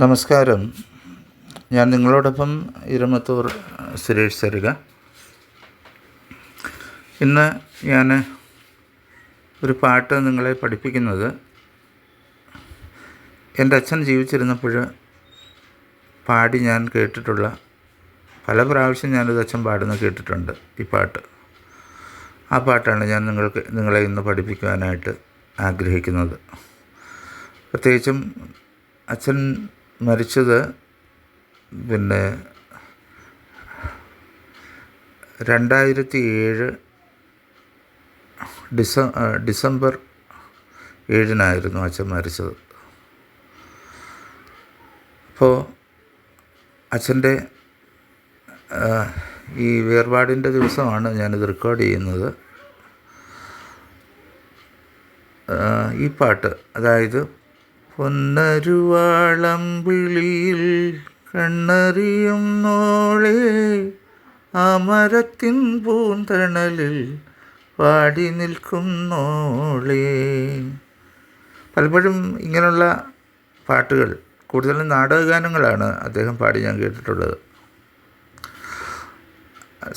നമസ്കാരം. ഞാൻ നിങ്ങളോടൊപ്പം ഇരമത്തൂർ സുരേഷ് സരിക. ഇന്ന് ഞാൻ ഒരു പാട്ട് നിങ്ങളെ പഠിപ്പിക്കുന്നത് എന്റെ അച്ഛൻ ജീവിച്ചിരുന്നപ്പോൾ പാടി ഞാൻ കേട്ടിട്ടുള്ള പല പ്രാവശ്യം ഞാനത് അച്ഛൻ പാടുന്ന കേട്ടിട്ടുണ്ട് ഈ പാട്ട്. ആ പാട്ടാണ് ഞാൻ നിങ്ങൾക്ക് നിങ്ങളെ ഇന്ന് പഠിപ്പിക്കുവാനായിട്ട് ആഗ്രഹിക്കുന്നത്. പ്രത്യേകിച്ചും അച്ഛൻ മരിച്ചത് പിന്നെ രണ്ടായിരത്തി ഏഴ് ഡിസ ഡിസംബർ ഏഴിനായിരുന്നു അച്ഛൻ മരിച്ചത്. അപ്പോൾ അച്ഛന്റെ ഈ വേർപാടിന്റെ ദിവസമാണ് ഞാനിത് റെക്കോർഡ് ചെയ്യുന്നത്. ഈ പാട്ട് അതായത് പൊന്നരുവാളം വിളിയിൽ കണ്ണറിയും നോളെ ആ മരത്തിൻ പൂന്തണലിൽ പാടി നിൽക്കും നിൽക്കുന്നോളേ പലപ്പോഴും ഇങ്ങനെയുള്ള പാട്ടുകൾ കൂടുതലും നാടകഗാനങ്ങളാണ് അദ്ദേഹം പാടി ഞാൻ കേട്ടിട്ടുള്ളത്.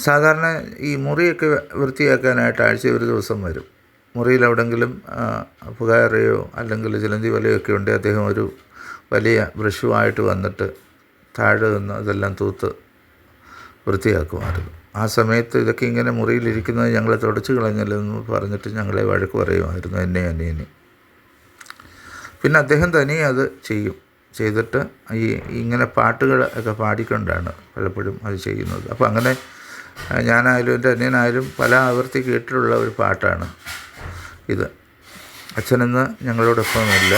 സാധാരണ ഈ മുറിയൊക്കെ വൃത്തിയാക്കാനായിട്ട് ആഴ്ച ഒരു ദിവസം വരും. മുറിയിൽ എവിടെങ്കിലും പുകയറയോ അല്ലെങ്കിൽ ചിലന്തി വലയോ ഒക്കെ ഉണ്ടെങ്കിൽ അദ്ദേഹം ഒരു വലിയ ബ്രഷുമായിട്ട് വന്നിട്ട് താഴെ നിന്ന് അതെല്ലാം തൂത്ത് വൃത്തിയാക്കുമായിരുന്നു. ആ സമയത്ത് ഇതൊക്കെ ഇങ്ങനെ മുറിയിലിരിക്കുന്നത് ഞങ്ങളെ തുടച്ചു കളഞ്ഞല്ലെന്ന് പറഞ്ഞിട്ട് ഞങ്ങളെ വഴക്ക് പറയുമായിരുന്നു എന്നെ അനിയനെ. പിന്നെ അദ്ദേഹം തനിയെ അത് ചെയ്യും. ചെയ്തിട്ട് ഈ ഇങ്ങനെ പാട്ടുകൾ ഒക്കെ പാടിക്കൊണ്ടാണ് പലപ്പോഴും അത് ചെയ്യുന്നത്. അപ്പോൾ അങ്ങനെ ഞാനായാലും എന്റെ അനിയനായാലും പല ആവർത്തി കേട്ടിട്ടുള്ള ഒരു പാട്ടാണ്. ഇത്. അച്ഛനിന്ന് ഞങ്ങളോടൊപ്പമില്ല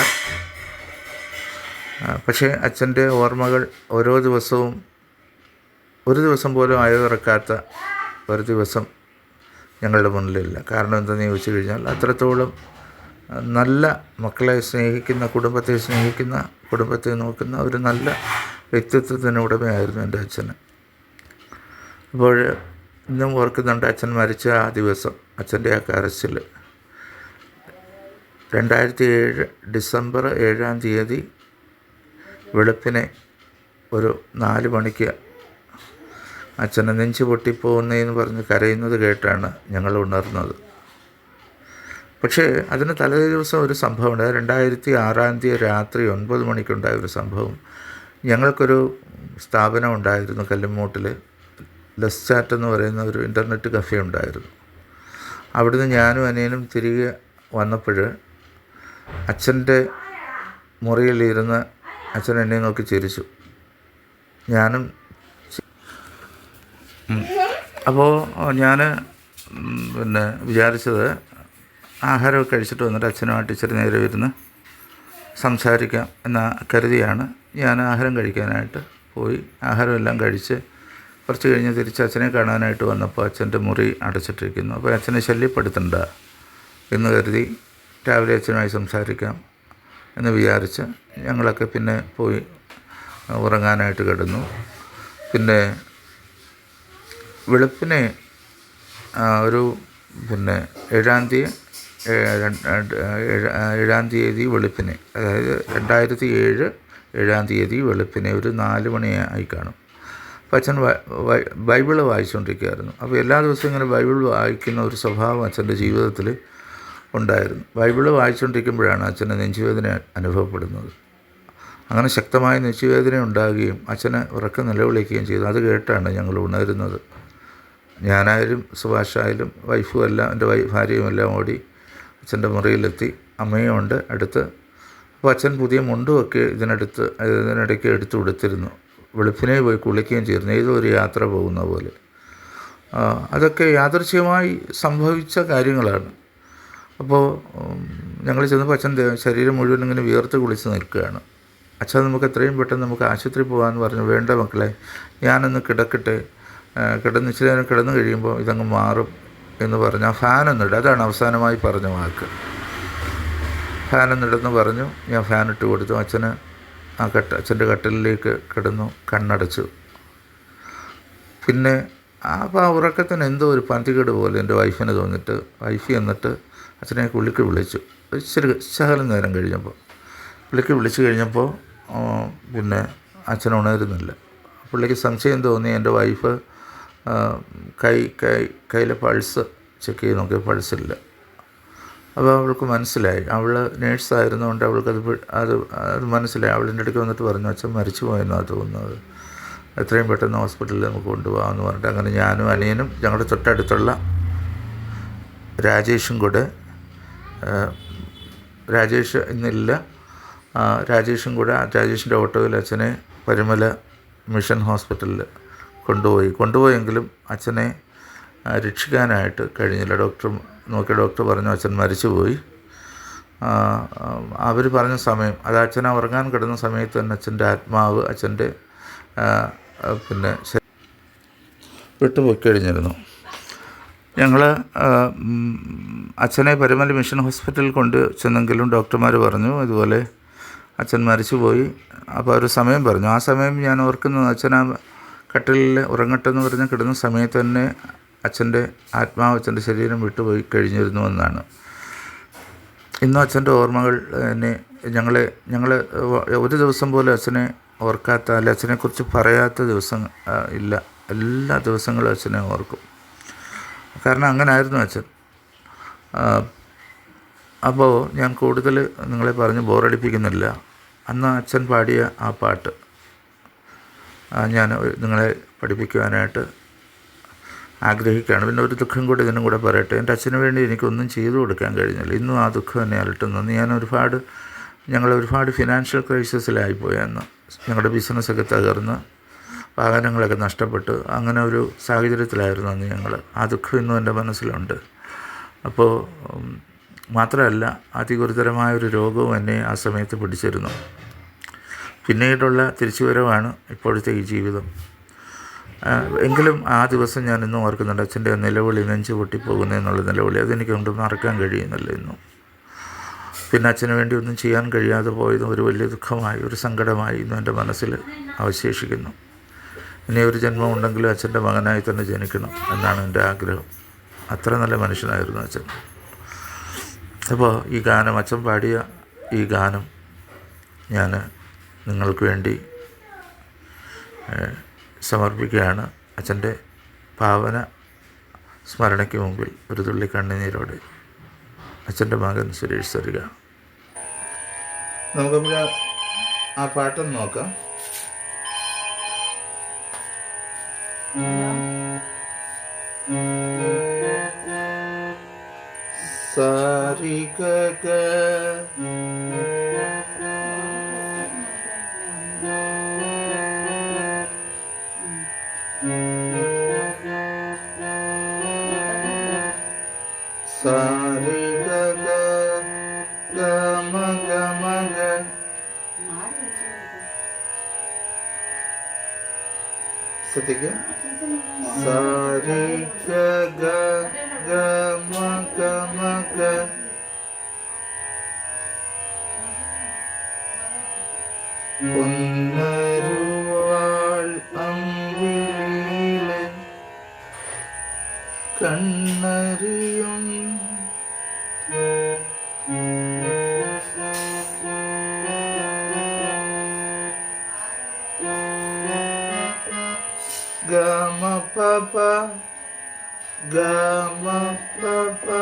പക്ഷേ അച്ഛന്റെ ഓർമ്മകൾ ഓരോ ദിവസവും ഒരു ദിവസം പോലും അയവിറക്കാത്ത ഒരു ദിവസം ഞങ്ങളുടെ മുന്നിലില്ല. കാരണം എന്തെന്ന് ചോദിച്ചു കഴിഞ്ഞാൽ അത്രത്തോളം നല്ല മക്കളെ സ്നേഹിക്കുന്ന കുടുംബത്തെ സ്നേഹിക്കുന്ന കുടുംബത്തെ നോക്കുന്ന ഒരു നല്ല വ്യക്തിത്വത്തിന് ഉടമയായിരുന്നു എന്റെ അച്ഛന്. അപ്പോൾ ഇന്നും ഓർക്കുന്നുണ്ട് അച്ഛൻ മരിച്ച ആ ദിവസം അച്ഛന്റെ ആ കരച്ചിൽ രണ്ടായിരത്തി ഏഴ് ഡിസംബർ ഏഴാം തീയതി വെളുപ്പിനെ ഒരു നാല് മണിക്ക് അച്ഛനെ നെഞ്ച് പൊട്ടിപ്പോകുന്നതെന്ന് പറഞ്ഞ് കരയുന്നത് കേട്ടാണ് ഞങ്ങൾ ഉണർന്നത്. പക്ഷേ അതിന് തലേ ദിവസം ഒരു സംഭവം ഉണ്ട് രണ്ടായിരത്തി ആറാം തീയതി രാത്രി ഒൻപത് മണിക്കുണ്ടായ ഒരു സംഭവം. ഞങ്ങൾക്കൊരു സ്ഥാപനം ഉണ്ടായിരുന്നു കല്ലുമൂട്ടിൽ. ലെസ് ചാറ്റ് എന്ന് പറയുന്ന ഒരു ഇന്റർനെറ്റ് കഫേ ഉണ്ടായിരുന്നു. അവിടുന്ന് ഞാനും അനിയനും തിരികെ വന്നപ്പോൾ അച്ഛന്റെ മുറിയിലിരുന്ന് അച്ഛൻ എന്നെ നോക്കി ചിരിച്ചു. ഞാനും അപ്പോൾ ഞാൻ പിന്നെ വിചാരിച്ചത് ആഹാരമൊക്കെ കഴിച്ചിട്ട് വന്നിട്ട് അച്ഛനുമായിട്ട് ഇച്ചിരി നേരം ഇരുന്ന് സംസാരിക്കാം എന്ന കരുതിയാണ് ഞാൻ ആഹാരം കഴിക്കാനായിട്ട് പോയി. ആഹാരമെല്ലാം കഴിച്ച് കുറച്ച് കഴിഞ്ഞ് തിരിച്ച് അച്ഛനെ കാണാനായിട്ട് വന്നപ്പോൾ അച്ഛന്റെ മുറി അടച്ചിട്ടിരിക്കുന്നു. അപ്പോൾ അച്ഛനെ ശല്യപ്പെടുത്തണ്ട എന്ന് കരുതി രാവിലെ അച്ഛനുമായി സംസാരിക്കാം എന്ന് വിചാരിച്ച് ഞങ്ങളൊക്കെ പിന്നെ പോയി ഉറങ്ങാനായിട്ട് കിടന്നു. പിന്നെ വെളുപ്പിനെ ഒരു പിന്നെ ഏഴാം തീയതി ഏഴ്- തീയതി വെളുപ്പിനെ അതായത് രണ്ടായിരത്തി ഏഴ് ഏഴാം തീയതി വെളുപ്പിനെ ഒരു നാല് മണിയായി കാണും. അപ്പം അച്ഛൻ ബൈബിൾ വായിച്ചുകൊണ്ടിരിക്കുകയായിരുന്നു അപ്പോൾ എല്ലാ ദിവസവും ഇങ്ങനെ ബൈബിൾ വായിക്കുന്ന ഒരു സ്വഭാവം അച്ഛന്റെ ജീവിതത്തിൽ ഉണ്ടായിരുന്നു. ബൈബിൾ വായിച്ചുകൊണ്ടിരിക്കുമ്പോഴാണ് അച്ഛന് നെഞ്ചുവേദന അനുഭവപ്പെടുന്നത്. അങ്ങനെ ശക്തമായ നെഞ്ചുവേദന ഉണ്ടാകുകയും അച്ഛനെ ഉറക്കം നിലവിളിക്കുകയും ചെയ്തു. അത് കേട്ടാണ് ഞങ്ങൾ ഉണരുന്നത്. ഞാനായാലും സുഭാഷായാലും വൈഫും എല്ലാം എന്റെ വൈ ഭാര്യയും എല്ലാം ഓടി അച്ഛന്റെ മുറിയിലെത്തി. അമ്മയും ഉണ്ട് അടുത്ത്. അപ്പോൾ അച്ഛൻ പുതിയ മുണ്ടുമൊക്കെ ഇതിനടുത്ത് ഇതിനിടയ്ക്ക് എടുത്തു കൊടുത്തിരുന്നു. വെളുപ്പിനെ പോയി കുളിക്കുകയും ചെയ്തിരുന്നു. ഏതോ ഒരു യാത്ര പോകുന്ന പോലെ. അതൊക്കെ യാദൃശ്യമായി സംഭവിച്ച കാര്യങ്ങളാണ്. അപ്പോൾ ഞങ്ങൾ ചെന്നപ്പോൾ അച്ഛൻ ശരീരം മുഴുവൻ ഇങ്ങനെ വിയർത്ത് കുളിച്ച് നിൽക്കുകയാണ്. അച്ഛൻ നമുക്ക് എത്രയും പെട്ടെന്ന് നമുക്ക് ആശുപത്രി പോകാമെന്ന് പറഞ്ഞു. വേണ്ട മക്കളെ ഞാനൊന്ന് കിടക്കട്ടെ. കിടന്ന് ഇച്ചിരി നേരം കിടന്നു കഴിയുമ്പോൾ ഇതങ്ങ് മാറും എന്ന് പറഞ്ഞു. ആ ഫാനൊന്നിടുക അതാണ് അവസാനമായി പറഞ്ഞ വാക്ക്. ഫാനൊന്നിടുന്ന് പറഞ്ഞു. ഞാൻ ഫാൻ ഇട്ട് കൊടുത്തു. അച്ഛന് ആ കട്ട അച്ഛന്റെ കട്ടിലിലേക്ക് കിടന്നു കണ്ണടച്ചു. പിന്നെ ആ ഉറക്കത്തിന് എന്തോ ഒരു പന്തികേട് പോലെ എന്റെ വൈഫിന് തോന്നിയിട്ട് വൈഫ് എന്നിട്ട് അച്ഛനെ കുളിക്ക് വിളിച്ചു. ഇച്ചിരി ശകലം നേരം കഴിഞ്ഞപ്പോൾ. പുള്ളിക്ക് വിളിച്ചു കഴിഞ്ഞപ്പോൾ പിന്നെ അച്ഛൻ ഉണരുന്നില്ല. പുള്ളിക്ക് സംശയം തോന്നി. എന്റെ വൈഫ് കൈ കൈ കയ്യിലെ പൾസ് ചെക്ക് ചെയ്ത് നോക്കിയ പൾസില്ല. അപ്പോൾ അവൾക്ക് മനസ്സിലായി. അവൾ നേഴ്സായിരുന്നുകൊണ്ട് അവൾക്കത് അത് അത് മനസ്സിലായി. അവളിന്റെ അടുക്ക് വന്നിട്ട് പറഞ്ഞു അച്ഛൻ മരിച്ചു പോയെന്നാണ് തോന്നുന്നത്. എത്രയും പെട്ടെന്ന് ഹോസ്പിറ്റലിൽ നമുക്ക് കൊണ്ടുപോകാമെന്ന് പറഞ്ഞിട്ട് അങ്ങനെ ഞാനും അനിയനും ഞങ്ങളുടെ തൊട്ടടുത്തുള്ള രാജേഷും കൂടെ രാജേഷ് ഇന്നില്ല രാജേഷും കൂടെ രാജേഷിന്റെ ഓട്ടോയിൽ അച്ഛനെ പരുമല മിഷൻ ഹോസ്പിറ്റലിൽ കൊണ്ടുപോയി. കൊണ്ടുപോയെങ്കിലും അച്ഛനെ രക്ഷിക്കാനായിട്ട് കഴിഞ്ഞില്ല. ഡോക്ടർ നോക്കിയ ഡോക്ടർ പറഞ്ഞു അച്ഛൻ മരിച്ചുപോയി. അവർ പറഞ്ഞ സമയം അത് അച്ഛൻ ഉറങ്ങാൻ കിടന്ന സമയത്ത് തന്നെ അച്ഛന്റെ ആത്മാവ് അച്ഛന്റെ പിന്നെ വിട്ടുപോയി കഴിഞ്ഞിരുന്നു. ഞങ്ങൾ അച്ഛനെ പരമല മിഷൻ ഹോസ്പിറ്റലിൽ കൊണ്ട് ചെന്നെങ്കിലും ഡോക്ടർമാർ പറഞ്ഞു ഇതുപോലെ അച്ഛൻ മരിച്ചുപോയി. അപ്പോൾ ഒരു സമയം പറഞ്ഞു. ആ സമയം ഞാൻ ഓർക്കുന്നത് അച്ഛൻ ആ കട്ടിലിൽ ഉറങ്ങട്ടെന്ന് പറഞ്ഞ് കിടന്ന സമയത്ത് തന്നെ അച്ഛന്റെ ആത്മാവ് അച്ഛന്റെ ശരീരം വിട്ടുപോയി കഴിഞ്ഞിരുന്നു എന്നാണ്. ഇന്നും അച്ഛന്റെ ഓർമ്മകൾ എന്നെ ഞങ്ങളെ ഞങ്ങൾ ഒരു ദിവസം പോലും അച്ഛനെ ഓർക്കാത്ത അല്ല അച്ഛനെക്കുറിച്ച് പറയാത്ത ദിവസം ഇല്ല. എല്ലാ ദിവസങ്ങളും അച്ഛനെ ഓർക്കും. കാരണം അങ്ങനെ ആയിരുന്നു അച്ഛൻ അപ്പോൾ ഞാൻ കൂടുതൽ നിങ്ങളെ പറഞ്ഞ് ബോറടിപ്പിക്കുന്നില്ല. അന്ന് അച്ഛൻ പാടിയ ആ പാട്ട് ഞാൻ നിങ്ങളെ പഠിപ്പിക്കുവാനായിട്ട് ആഗ്രഹിക്കുകയാണ്. പിന്നെ ഒരു ദുഃഖം കൂടി ഇതിനും കൂടെ പറയട്ടെ. എന്റെ അച്ഛന് വേണ്ടി എനിക്കൊന്നും ചെയ്തു കൊടുക്കാൻ കഴിഞ്ഞില്ല. ഇന്നും ആ ദുഃഖം എന്നെ അലട്ടുന്നു ഞാൻ ഒരുപാട് ഞങ്ങൾ ഒരുപാട് ഫിനാൻഷ്യൽ ക്രൈസിസിലായിപ്പോയി അന്ന്. ഞങ്ങളുടെ ബിസിനസ്സൊക്കെ തകർന്ന് വാഹനങ്ങളൊക്കെ നഷ്ടപ്പെട്ടു. അങ്ങനെ ഒരു സാഹചര്യത്തിലായിരുന്നു അന്ന് ഞങ്ങൾ ആ ദുഃഖം ഇന്നും എന്റെ മനസ്സിലുണ്ട്. അപ്പോൾ മാത്രമല്ല അതിഗുരുതരമായ ഒരു രോഗവും എന്നെ ആ സമയത്ത് പിടിച്ചിരുന്നു. പിന്നീടുള്ള തിരിച്ചുവരവാണ് ഇപ്പോഴത്തെ ഈ ജീവിതം. എങ്കിലും ആ ദിവസം ഞാൻ ഇന്നും ഓർക്കുന്നുണ്ട്. അച്ഛന്റെ നിലവിളി നെഞ്ച് പൊട്ടിപ്പോകുന്നു എന്നുള്ള നിലവിളി. അതെനിക്ക് കൊണ്ട് മറക്കാൻ കഴിയുന്നില്ല ഇന്നും. പിന്നെ അച്ഛന് വേണ്ടി ഒന്നും ചെയ്യാൻ കഴിയാതെ പോയതും ഒരു വലിയ ദുഃഖമായി ഒരു സങ്കടമായി ഇന്നും എന്റെ മനസ്സിൽ അവശേഷിക്കുന്നു. ഇനി ഒരു ജന്മം ഉണ്ടെങ്കിലും അച്ഛന്റെ മകനായി തന്നെ ജനിക്കണം എന്നാണ് എന്റെ ആഗ്രഹം. അത്ര നല്ല മനുഷ്യനായിരുന്നു അച്ഛൻ. അപ്പോൾ ഈ ഗാനം അച്ഛൻ പാടിയ ഈ ഗാനം ഞാൻ നിങ്ങൾക്ക് വേണ്ടി സമർപ്പിക്കുകയാണ്. അച്ഛന്റെ പാവന സ്മരണയ്ക്ക് മുമ്പിൽ ഒരു തുള്ളി കണ്ണുനീരോടെ അച്ഛന്റെ മകൻ സുരേഷ് സരിക. നമുക്ക് ആ പാട്ടൊന്ന് നോക്കാം. സാരിക സാരിക ഗമ ഗമ ഗ ശ്രദ്ധിക്കുക സാരി பொன்னருவாள் அங்குல கண்ணறியும் Gama papa, gama papa.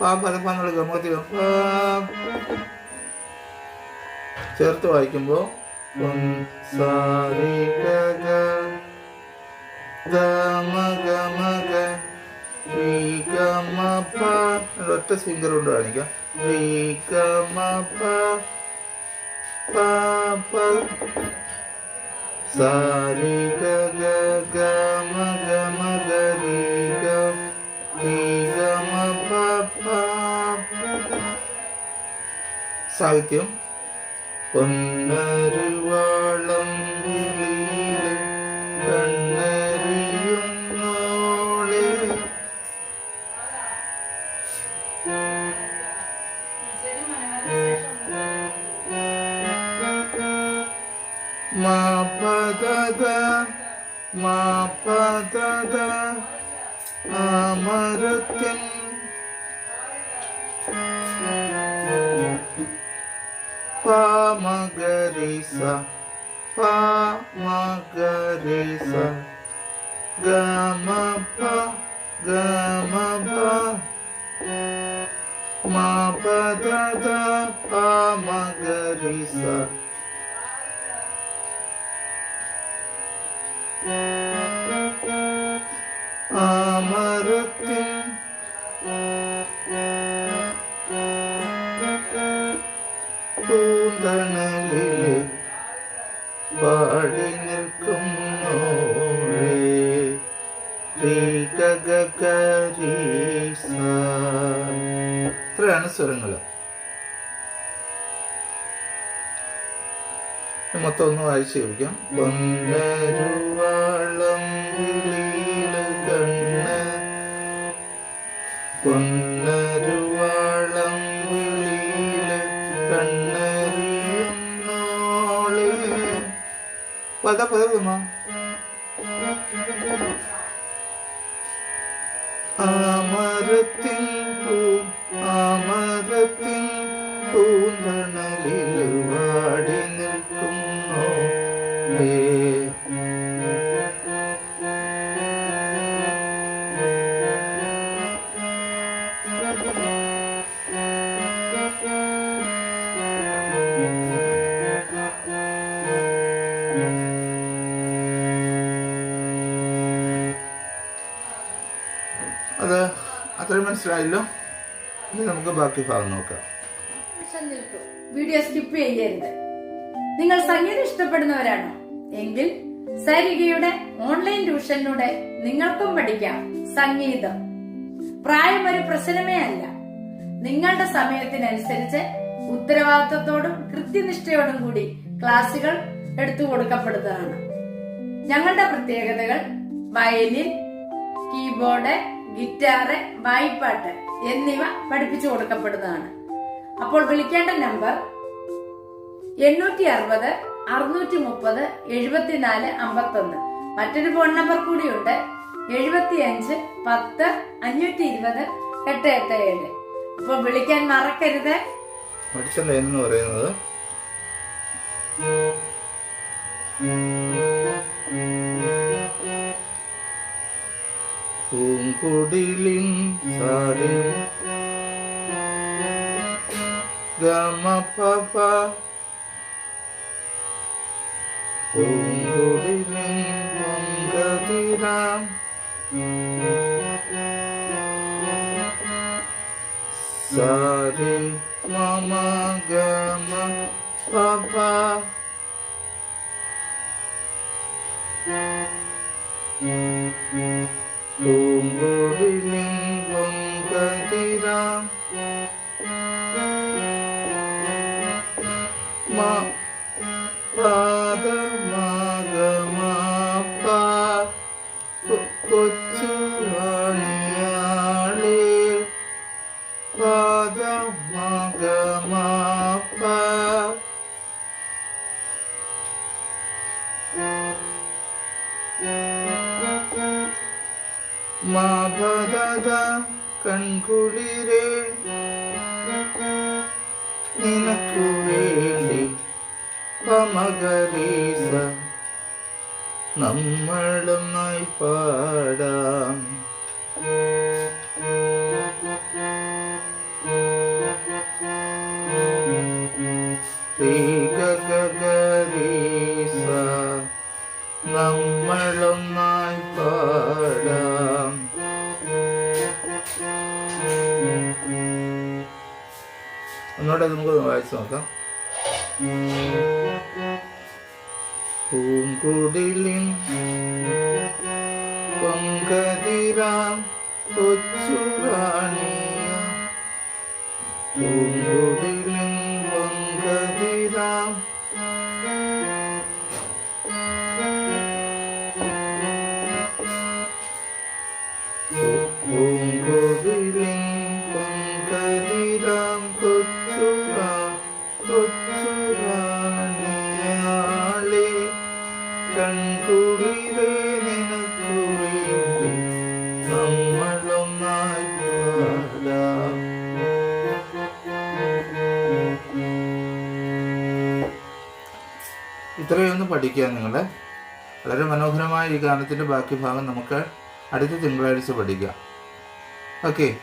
പ എന്നുള്ള ഗമത്തിൽ ചേർത്ത് വായിക്കുമ്പോൾ സാരി ഗ ഗ. ഗമ ഗമ ഗ രീ ഗമ പ. ഒറ്റ സിംഗർ കൊണ്ട് കാണിക്കാം. സാരി ഗ. സാഹിത്യം. കണ്ണെറിയുന്നോളെ മാ പദദ മാ Pamagarisa, Pamagarisa, Gamapa, Gamapa, Mapadada, Pamagarisa. Amarutin. മൊത്തം ഒന്ന് ചോദിക്കാം. വിളിയിൽ കണ്ണ്. പത മനസ്സിലായല്ലോ? ഇനി നമുക്ക് ബാക്കി ഭാഗം നോക്കാം. വീഡിയോ സ്കിപ്പ് ചെയ്യരുത്. നിങ്ങൾ സംഗീതം ഇഷ്ടപ്പെടുന്നവരാണോ? എങ്കിൽ സരികയുടെ ഓൺലൈൻ ട്യൂഷനിലൂടെ നിങ്ങൾക്കും പഠിക്കാം സംഗീതം. പ്രായം ഒരു പ്രശ്നമേ അല്ല. നിങ്ങളുടെ സമയത്തിനനുസരിച്ച് ഉത്തരവാദിത്വത്തോടും കൃത്യനിഷ്ഠയോടും കൂടി ക്ലാസുകൾ എടുത്തു കൊടുക്കപ്പെടുന്നതാണ്. ഞങ്ങളുടെ പ്രത്യേകതകൾ വയലിൻ കീബോർഡ് ഗിറ്റാറ് വായ്പാട്ട് എന്നിവ പഠിപ്പിച്ചു കൊടുക്കപ്പെടുന്നതാണ്. അപ്പോൾ വിളിക്കേണ്ട നമ്പർ എണ്ണൂറ്റി അറുപത് അറുന്നൂറ്റി മുപ്പത് എഴുപത്തിനാല് അമ്പത്തൊന്ന്. മറ്റൊരു ഫോൺ നമ്പർ കൂടിയുണ്ട്. എഴുപത്തി അഞ്ച് പത്ത് അഞ്ഞൂറ്റി ഇരുപത് എട്ട് എട്ട് ഏഴ്. അപ്പോൾ വിളിക്കാൻ മറക്കരുത്. പഠിച്ച ലൈൻ എന്ന് പറയുന്നത് പൂങ്കുടിലിൻ സാരി. ഗമ പപ പൂങ്കുടിലിൻ പൊങ്കതിരാം സാരി മമ ഗമ പപ പൂങ്കുടിലിൻ പൊങ്കതിരാം മ പാദ മഗമ പ കൊച്ചു റാണിയാളേ നമ്മളൊന്നായി പാടാം ഒന്നുകൂടെ നമുക്ക് വായിച്ചു നോക്കാം പൂങ്കുടിലിൻ പൊങ്കതിരാം പൂങ്കുടിലിൻ പഠിക്കുക നിങ്ങൾ. വളരെ മനോഹരമായ ഈ ഗാനത്തിന്റെ ബാക്കി ഭാഗം നമുക്ക് അടുത്ത തിങ്കളാഴ്ച പഠിക്കാം. ഓക്കെ